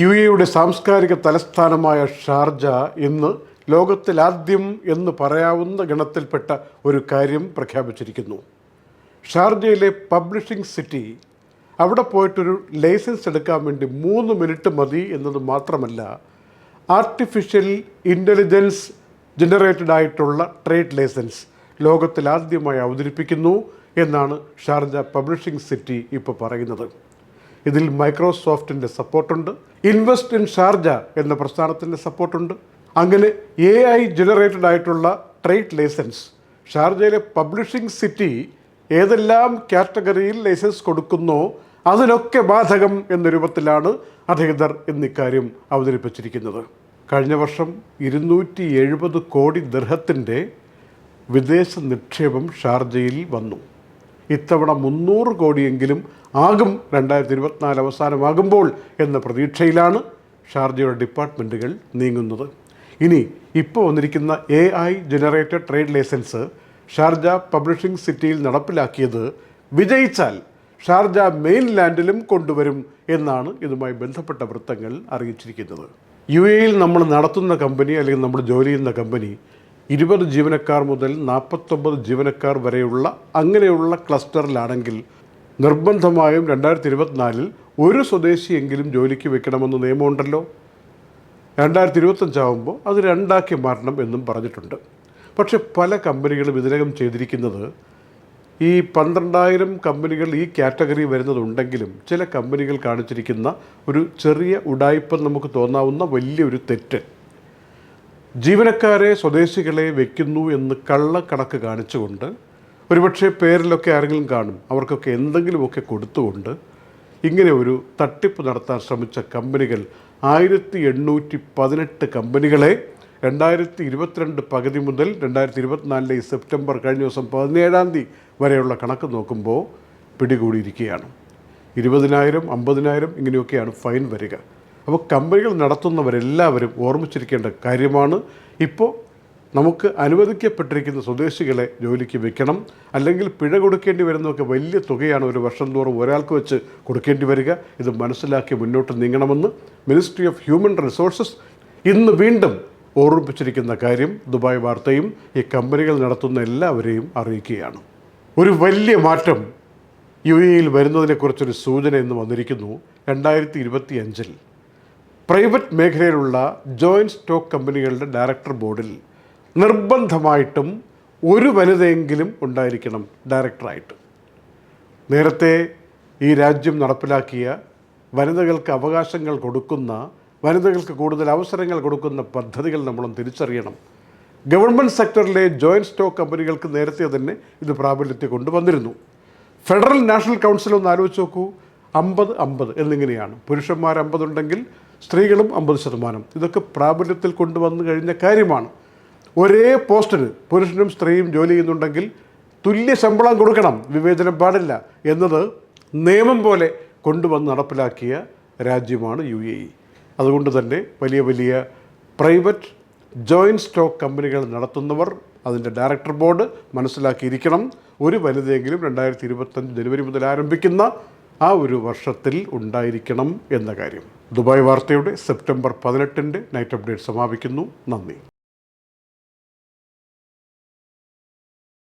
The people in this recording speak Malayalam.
യു എയുടെ സാംസ്കാരിക തലസ്ഥാനമായ ഷാർജ ഇന്ന് ലോകത്തിലാദ്യം എന്ന് പറയാവുന്ന ഗണത്തിൽപ്പെട്ട ഒരു കാര്യം പ്രഖ്യാപിച്ചിരിക്കുന്നു. ഷാർജയിലെ പബ്ലിഷിംഗ് സിറ്റി അവിടെ പോയിട്ടൊരു ലൈസൻസ് എടുക്കാൻ വേണ്ടി മൂന്ന് മിനിറ്റ് മതി എന്നത് മാത്രമല്ല ആർട്ടിഫിഷ്യൽ ഇന്റലിജൻസ് ജനറേറ്റഡ് ആയിട്ടുള്ള ട്രേഡ് ലൈസൻസ് ലോകത്തിലാദ്യമായി അവതരിപ്പിക്കുന്നു എന്നാണ് ഷാർജ പബ്ലിഷിംഗ് സിറ്റി ഇപ്പോൾ പറയുന്നത്. ഇതിൽ മൈക്രോസോഫ്റ്റിന്റെ സപ്പോർട്ടുണ്ട്. ഇൻവെസ്റ്റ് ഇൻ ഷാർജ എന്ന പ്രസ്ഥാനത്തിന്റെ സപ്പോർട്ടുണ്ട്. അങ്ങനെ എ ഐ ജനറേറ്റഡ് ആയിട്ടുള്ള ട്രേഡ് ലൈസൻസ് ഷാർജയിലെ പബ്ലിഷിംഗ് സിറ്റി ഏതെല്ലാം കാറ്റഗറിയിൽ ലൈസൻസ് കൊടുക്കുന്നോ അതിനൊക്കെ ബാധകം എന്ന രൂപത്തിലാണ് അധികൃതർ എന്നിക്കാര്യം അവതരിപ്പിച്ചിരിക്കുന്നത്. കഴിഞ്ഞ വർഷം ഇരുന്നൂറ്റി എഴുപത് കോടി ദർഹത്തിന്റെ വിദേശ നിക്ഷേപം ഷാർജയിൽ വന്നു. ഇത്തവണ മുന്നൂറ് കോടിയെങ്കിലും ആകും രണ്ടായിരത്തി ഇരുപത്തിനാല് അവസാനമാകുമ്പോൾ എന്ന പ്രതീക്ഷയിലാണ് ഷാർജയുടെ ഡിപ്പാർട്ട്മെന്റുകൾ നീങ്ങുന്നത്. ഇനി ഇപ്പോൾ വന്നിരിക്കുന്ന A I generated trade license Sharjah publishing സിറ്റിയിൽ നടപ്പിലാക്കിയത് വിജയിച്ചാൽ ഷാർജ മെയിൻ ലാൻഡിലും കൊണ്ടുവരും എന്നാണ് ഇതുമായി ബന്ധപ്പെട്ട വൃത്തങ്ങൾ അറിയിച്ചിരിക്കുന്നത്. യു എയിൽ നമ്മൾ നടത്തുന്ന കമ്പനി അല്ലെങ്കിൽ നമ്മൾ ജോലി ചെയ്യുന്ന കമ്പനി ഇരുപത് ജീവനക്കാർ മുതൽ നാൽപ്പത്തൊമ്പത് ജീവനക്കാർ വരെയുള്ള അങ്ങനെയുള്ള ക്ലസ്റ്ററിലാണെങ്കിൽ നിർബന്ധമായും രണ്ടായിരത്തി ഇരുപത്തിനാലിൽ ഒരു സ്വദേശിയെങ്കിലും ജോലിക്ക് വെക്കണമെന്ന് നിയമമുണ്ടല്ലോ. രണ്ടായിരത്തി ഇരുപത്തഞ്ചാവുമ്പോൾ അത് രണ്ടാക്കി മാറ്റണം എന്നും പറഞ്ഞിട്ടുണ്ട്. പക്ഷേ പല കമ്പനികളും ഇതിനകം ചെയ്തിരിക്കുന്നത് ഈ പന്ത്രണ്ടായിരം കമ്പനികൾ ഈ കാറ്റഗറി വരുന്നതുണ്ടെങ്കിലും ചില കമ്പനികൾ കാണിച്ചിരിക്കുന്ന ഒരു ചെറിയ ഉടായ്പ നമുക്ക് തോന്നാവുന്ന വലിയൊരു തെറ്റ്. ജീവനക്കാരെ സ്വദേശികളെ വെക്കുന്നു എന്ന് കള്ളക്കണക്ക് കാണിച്ചുകൊണ്ട് ഒരുപക്ഷെ പേരിലൊക്കെ ആരെങ്കിലും കാണും. അവർക്കൊക്കെ എന്തെങ്കിലുമൊക്കെ കൊടുത്തുകൊണ്ട് ഇങ്ങനെ ഒരു തട്ടിപ്പ് നടത്താൻ ശ്രമിച്ച കമ്പനികൾ ആയിരത്തി എണ്ണൂറ്റി പതിനെട്ട് കമ്പനികളെ രണ്ടായിരത്തി ഇരുപത്തിരണ്ട് പകുതി മുതൽ രണ്ടായിരത്തി ഇരുപത്തിനാലിലെ സെപ്റ്റംബർ കഴിഞ്ഞ ദിവസം പതിനേഴാം തീയതി വരെയുള്ള കണക്ക് നോക്കുമ്പോൾ പിടികൂടിയിരിക്കുകയാണ്. ഇരുപതിനായിരം അമ്പതിനായിരം ഇങ്ങനെയൊക്കെയാണ് ഫൈൻ വരിക. അപ്പോൾ കമ്പനികൾ നടത്തുന്നവരെല്ലാവരും ഓർമ്മിച്ചിരിക്കേണ്ട കാര്യമാണ് ഇപ്പോൾ നമുക്ക് അനുവദിക്കപ്പെട്ടിരിക്കുന്ന സ്വദേശികളെ ജോലിക്ക് വെക്കണം. അല്ലെങ്കിൽ പിഴ കൊടുക്കേണ്ടി വരുന്നതൊക്കെ വലിയ തുകയാണ് ഒരു വർഷം തോറും ഒരാൾക്ക് വെച്ച് കൊടുക്കേണ്ടി വരിക. ഇത് മനസ്സിലാക്കി മുന്നോട്ട് നീങ്ങണമെന്ന് മിനിസ്ട്രി ഓഫ് ഹ്യൂമൻ റിസോഴ്സസ് ഇന്ന് വീണ്ടും ഓർമ്മിപ്പിച്ചിരിക്കുന്ന കാര്യം ദുബായ് വാർത്തയും ഈ കമ്പനികൾ നടത്തുന്ന എല്ലാവരെയും അറിയിക്കുകയാണ്. ഒരു വലിയ മാറ്റം യു എയിൽ വരുന്നതിനെക്കുറിച്ചൊരു സൂചന ഇന്ന് വന്നിരിക്കുന്നു. രണ്ടായിരത്തി ഇരുപത്തി അഞ്ചിൽ പ്രൈവറ്റ് മേഖലയിലുള്ള ജോയിന്റ് സ്റ്റോക്ക് കമ്പനികളുടെ ഡയറക്ടർ ബോർഡിൽ നിർബന്ധമായിട്ടും ഒരു വനിതയെങ്കിലും ഉണ്ടായിരിക്കണം ഡയറക്ടറായിട്ട്. നേരത്തെ ഈ രാജ്യം നടപ്പിലാക്കിയ വനിതകൾക്ക് അവകാശങ്ങൾ കൊടുക്കുന്ന വനിതകൾക്ക് കൂടുതൽ അവസരങ്ങൾ കൊടുക്കുന്ന പദ്ധതികൾ നമ്മളും തിരിച്ചറിയണം. ഗവൺമെന്റ് സെക്ടറിലെ ജോയിന്റ് സ്റ്റോക്ക് കമ്പനികൾക്ക് നേരത്തെ തന്നെ ഇത് പ്രാബല്യത്തിൽ കൊണ്ടുവന്നിരുന്നു. ഫെഡറൽ നാഷണൽ കൗൺസിൽ ഒന്ന് ആലോചിച്ച് നോക്കൂ. അമ്പത് അമ്പത് എന്നിങ്ങനെയാണ്. പുരുഷന്മാർ അമ്പതുണ്ടെങ്കിൽ സ്ത്രീകളും അമ്പത് ശതമാനം. ഇതൊക്കെ പ്രാബല്യത്തിൽ കൊണ്ടുവന്നു കഴിഞ്ഞ കാര്യമാണ്. ഒരേ പോസ്റ്റിന് പുരുഷനും സ്ത്രീയും ജോലി ചെയ്യുന്നുണ്ടെങ്കിൽ തുല്യ ശമ്പളം കൊടുക്കണം. വിവേചനം പാടില്ല. എന്നത് നിയമം പോലെ കൊണ്ടുവന്ന് നടപ്പിലാക്കിയ രാജ്യമാണ് യു എ ഇ. അതുകൊണ്ട് തന്നെ വലിയ വലിയ പ്രൈവറ്റ് ജോയിന്റ് സ്റ്റോക്ക് കമ്പനികൾ നടത്തുന്നവർ അതിന്റെ ഡയറക്ടർ ബോർഡ് മനസ്സിലാക്കിയിരിക്കണം. ഒരു വനിതയെങ്കിലും രണ്ടായിരത്തി ഇരുപത്തഞ്ച് ജനുവരി മുതൽ ആരംഭിക്കുന്ന ആ ഒരു വർഷത്തിൽ ഉണ്ടായിരിക്കണം എന്ന കാര്യം. ദുബായ് വാർത്തയുടെ സെപ്റ്റംബർ പതിനെട്ടിന്റെ നൈറ്റ് അപ്ഡേറ്റ് സമാപിക്കുന്നു. നന്ദി.